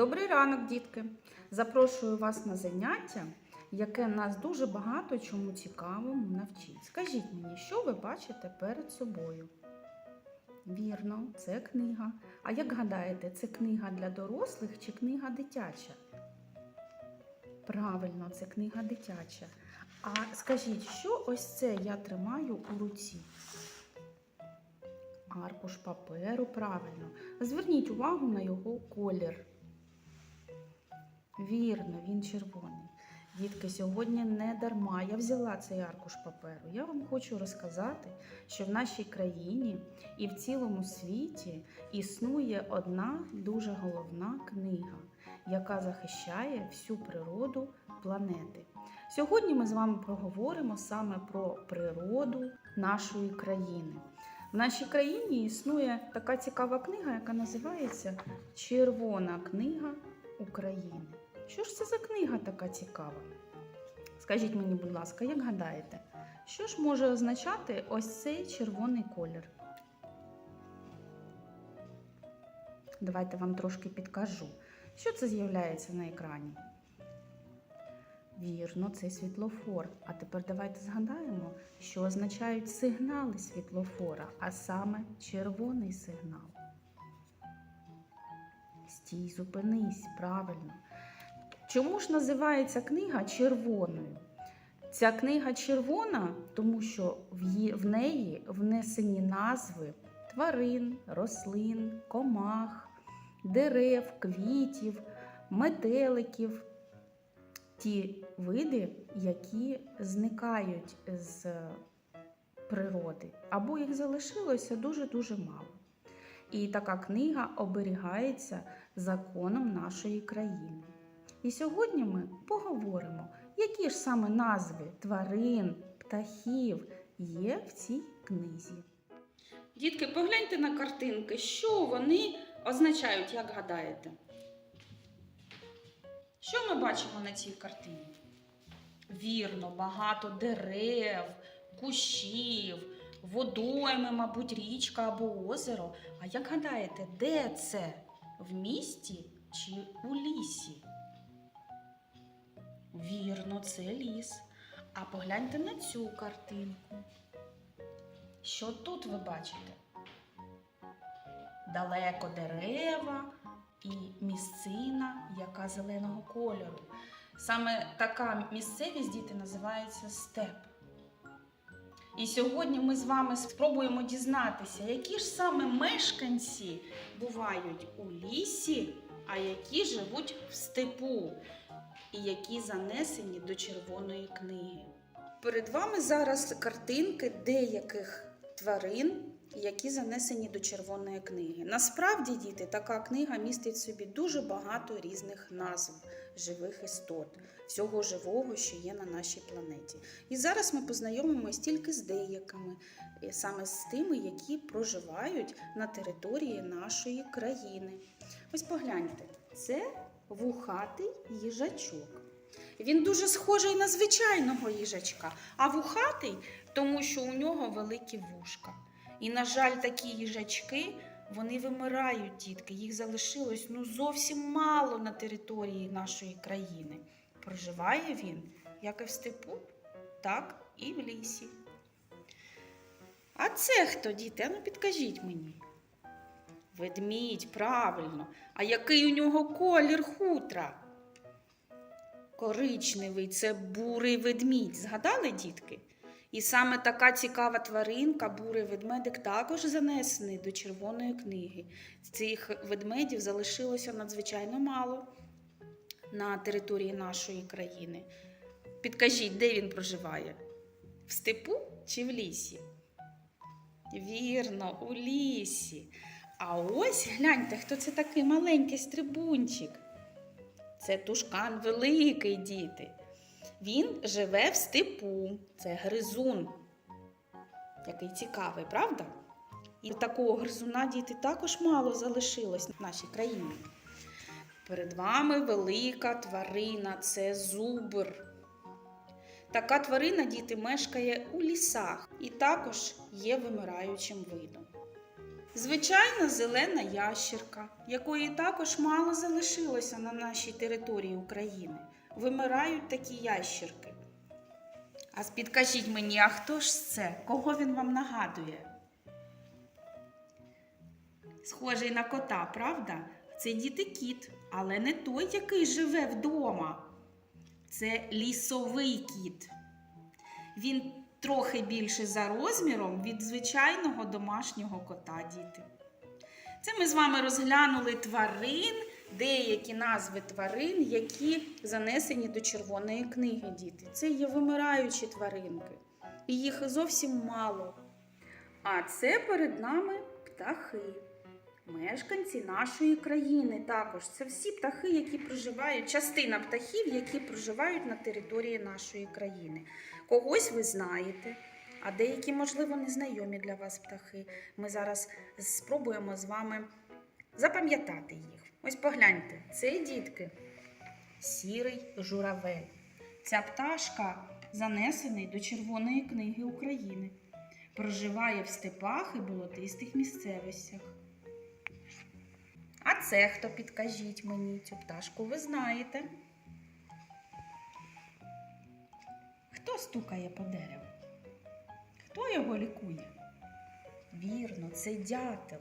Добрий ранок, дітки! Запрошую вас на заняття, яке нас дуже багато чому цікавому навчить. Скажіть мені, що ви бачите перед собою? Вірно, це книга. А як гадаєте, це книга для дорослих чи книга дитяча? Правильно, це книга дитяча. А скажіть, що ось це я тримаю у руці? Аркуш паперу, правильно. Зверніть увагу на його колір. Вірно, він червоний. Дітки, сьогодні не дарма я взяла цей аркуш паперу. Я вам хочу розказати, що в нашій країні і в цілому світі існує одна дуже головна книга, яка захищає всю природу планети. Сьогодні ми з вами проговоримо саме про природу нашої країни. В нашій країні існує така цікава книга, яка називається Червона книга України. Що ж це за книга така цікава? Скажіть мені, будь ласка, як гадаєте, що ж може означати ось цей червоний колір? Давайте вам трошки підкажу. Що це з'являється на екрані? Вірно, це світлофор. А тепер давайте згадаємо, що означають сигнали світлофора, а саме червоний сигнал. Стій, зупинись, правильно. Чому ж називається книга червоною? Ця книга червона, тому що в, неї внесені назви тварин, рослин, комах, дерев, квітів, метеликів, ті види, які зникають з природи, або їх залишилося дуже-дуже мало. І така книга оберігається законом нашої країни. І сьогодні ми поговоримо, які ж саме назви тварин, птахів є в цій книзі. Дітки, погляньте на картинки, що вони означають, як гадаєте? Що ми бачимо на цій картині? Вірно, багато дерев, кущів, водойми, мабуть, річка або озеро. А як гадаєте, де це? В місті чи у лісі? Вірно, це ліс. А погляньте на цю картинку. Що тут ви бачите? Далеко дерева і місцина, яка зеленого кольору. Саме така місцевість діти називається степ. І сьогодні ми з вами спробуємо дізнатися, які ж саме мешканці бувають у лісі, а які живуть в степу, і які занесені до червоної книги. Перед вами зараз картинки деяких тварин, які занесені до червоної книги. Насправді, діти, така книга містить в собі дуже багато різних назв живих істот, всього живого, що є на нашій планеті. І зараз ми познайомимось тільки з деякими, саме з тими, які проживають на території нашої країни. Ось погляньте, це вухатий їжачок. Він дуже схожий на звичайного їжачка, а вухатий, тому що у нього великі вушка. І, на жаль, такі їжачки вони вимирають, дітки. Їх залишилось ну зовсім мало на території нашої країни. Проживає він як і в степу, так і в лісі. А це хто, діти? Ану підкажіть мені. Ведмідь, правильно. А який у нього колір хутра? Коричневий це бурий ведмідь. Згадали, дітки? І саме така цікава тваринка, бурий ведмедик, також занесений до червоної книги. Цих ведмедів залишилося надзвичайно мало на території нашої країни. Підкажіть, де він проживає? В степу чи в лісі? Вірно, у лісі. А ось гляньте, хто це такий маленький стрибунчик. Це тушкан великий, діти. Він живе в степу. Це гризун. Який цікавий, правда? І такого гризуна діти також мало залишилось в нашій країні. Перед вами велика тварина це зубр. Така тварина діти мешкає у лісах і також є вимираючим видом. Звичайна зелена ящерка, якої також мало залишилося на нашій території України. Вимирають такі ящерки. А підкажіть мені, а хто ж це? Кого він вам нагадує? Схожий на кота, правда? Це діти кіт, але не той, який живе вдома. Це лісовий кіт. Він трохи більше за розміром від звичайного домашнього кота, діти. Це ми з вами розглянули тварин, деякі назви тварин, які занесені до червоної книги, діти. Це є вимираючі тваринки. І їх зовсім мало. А це перед нами птахи. Мешканці нашої країни також. Це всі птахи, які проживають, частина птахів, які проживають на території нашої країни. Когось ви знаєте, а деякі, можливо, незнайомі для вас птахи. Ми зараз спробуємо з вами запам'ятати їх. Ось погляньте, це дітки, сірий журавель. Ця пташка занесений до Червоної книги України. Проживає в степах і болотистих місцевостях. А це хто підкажіть мені цю пташку, ви знаєте? Хто стукає по дереву? Хто його лікує? Вірно, це дятел.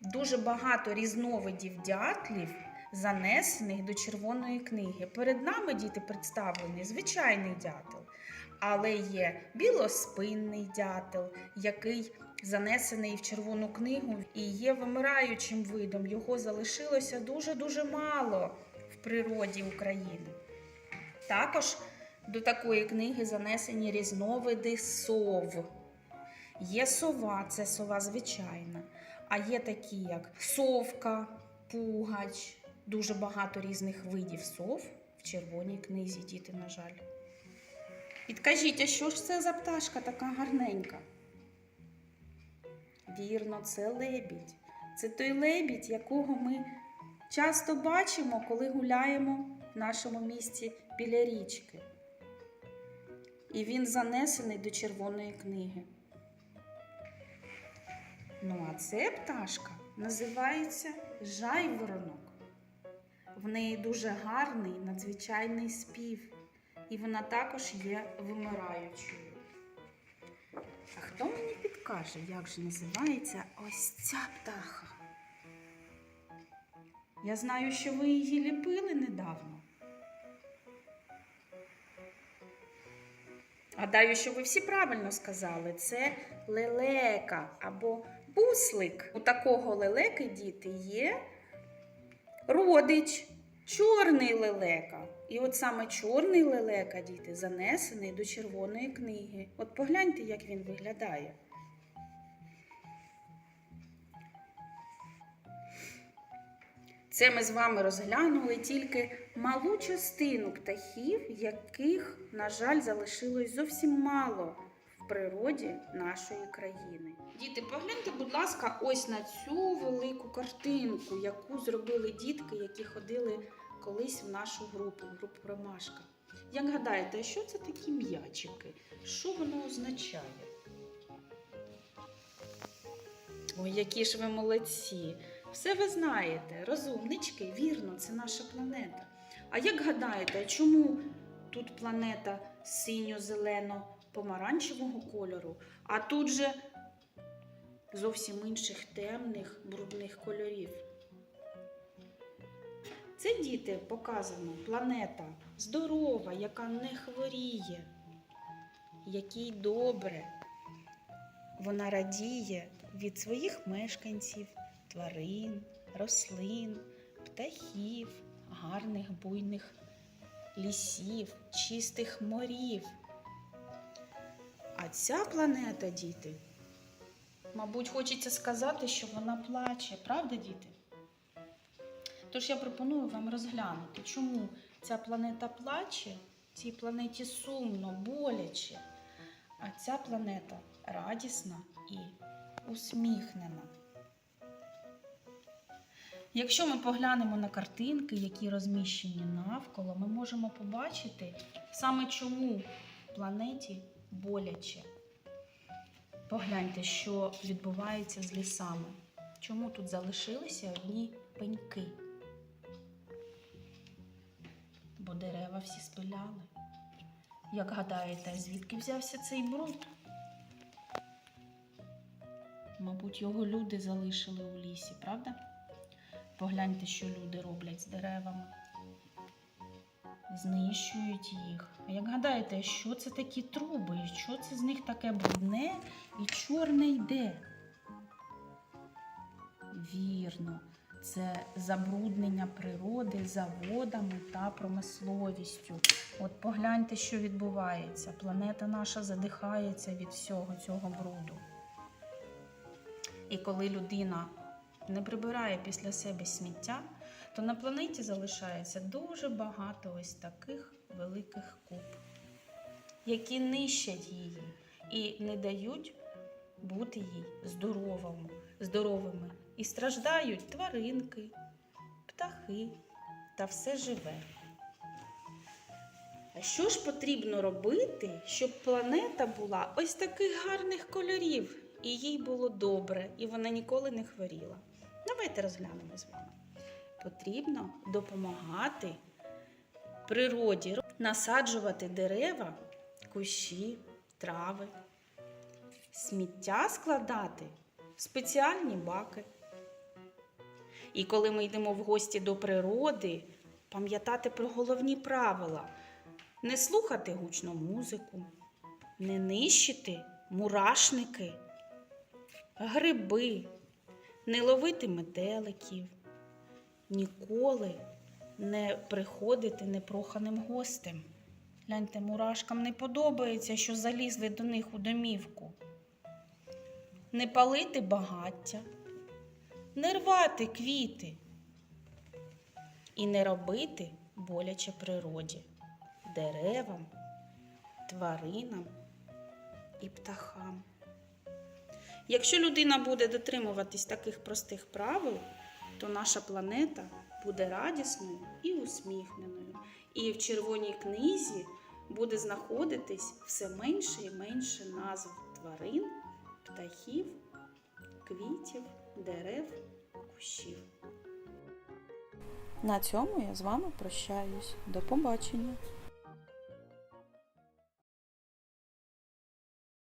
Дуже багато різновидів дятлів занесених до червоної книги. Перед нами діти представлений звичайний дятел, але є білоспинний дятел, який занесений в червону книгу і є вимираючим видом. Його залишилося дуже-дуже мало в природі України. Також до такої книги занесені різновиди сов. Є сова, це сова звичайна, а є такі, як совка, пугач, дуже багато різних видів сов в червоній книзі, діти, на жаль. Підкажіть, а що ж це за пташка така гарненька? Вірно, це лебідь. Це той лебідь, якого ми часто бачимо, коли гуляємо в нашому місті біля річки. І він занесений до червоної книги. Ну, а це пташка називається жайворонок. В неї дуже гарний надзвичайний спів, і вона також є вимираючою. А хто мені підкаже, як же називається ось ця птаха? Я знаю, що ви її ліпили недавно. Гадаю, що ви всі правильно сказали. Це лелека або буслик. У такого лелеки діти є родич, чорний лелека. І от саме чорний лелека, діти, занесений до червоної книги. От погляньте, як він виглядає. Це ми з вами розглянули тільки малу частину птахів, яких, на жаль, залишилось зовсім мало в природі нашої країни. Діти, погляньте, будь ласка, ось на цю велику картинку, яку зробили дітки, які ходили колись в нашу групу, в групу Ромашка. Як гадаєте, що це такі м'ячики? Що воно означає? Ой, які ж ви молодці! Все ви знаєте, розумнички, вірно, це наша планета. А як гадаєте, чому тут планета синьо-зелено-помаранчевого кольору, а тут же зовсім інших темних, брудних кольорів? Це діти показано планета здорова, яка не хворіє, якій добре. Вона радіє від своїх мешканців, тварин, рослин, птахів, гарних буйних лісів, чистих морів. А ця планета, діти, мабуть, хочеться сказати, що вона плаче, правда, діти? Тож я пропоную вам розглянути, чому ця планета плаче, цій планеті сумно, боляче, а ця планета радісна і усміхнена. Якщо ми поглянемо на картинки, які розміщені навколо, ми можемо побачити саме чому планеті боляче. Погляньте, що відбувається з лісами. Чому тут залишилися одні пеньки? Бо дерева всі спиляли. Як гадаєте, звідки взявся цей бруд? Мабуть, його люди залишили у лісі, правда? Погляньте, що люди роблять з деревами. Знищують їх. А як гадаєте, що це такі труби? І що це з них таке брудне і чорне йде? Вірно, це забруднення природи заводами та промисловістю. От погляньте, що відбувається. Планета наша задихається від всього цього бруду. І коли людина не прибирає після себе сміття, то на планеті залишається дуже багато ось таких великих куб, які нищать її і не дають бути їй здоровими, здоровими. І страждають тваринки, птахи та все живе. А що ж потрібно робити, щоб планета була ось таких гарних кольорів, і їй було добре, і вона ніколи не хворіла? Давайте розглянемо з вами. Потрібно допомагати природі, насаджувати дерева, кущі, трави, сміття складати в спеціальні баки. І коли ми йдемо в гості до природи, пам'ятати про головні правила: не слухати гучну музику, не нищити мурашники, гриби, не ловити метеликів, ніколи не приходити непроханим гостем. Гляньте, мурашкам не подобається, що залізли до них у домівку. Не палити багаття, не рвати квіти і не робити боляче природі, деревам, тваринам і птахам. Якщо людина буде дотримуватись таких простих правил, то наша планета буде радісною і усміхненою. І в червоній книзі буде знаходитись все менше і менше назв тварин, птахів, квітів, дерев, кущів. На цьому я з вами прощаюсь. До побачення.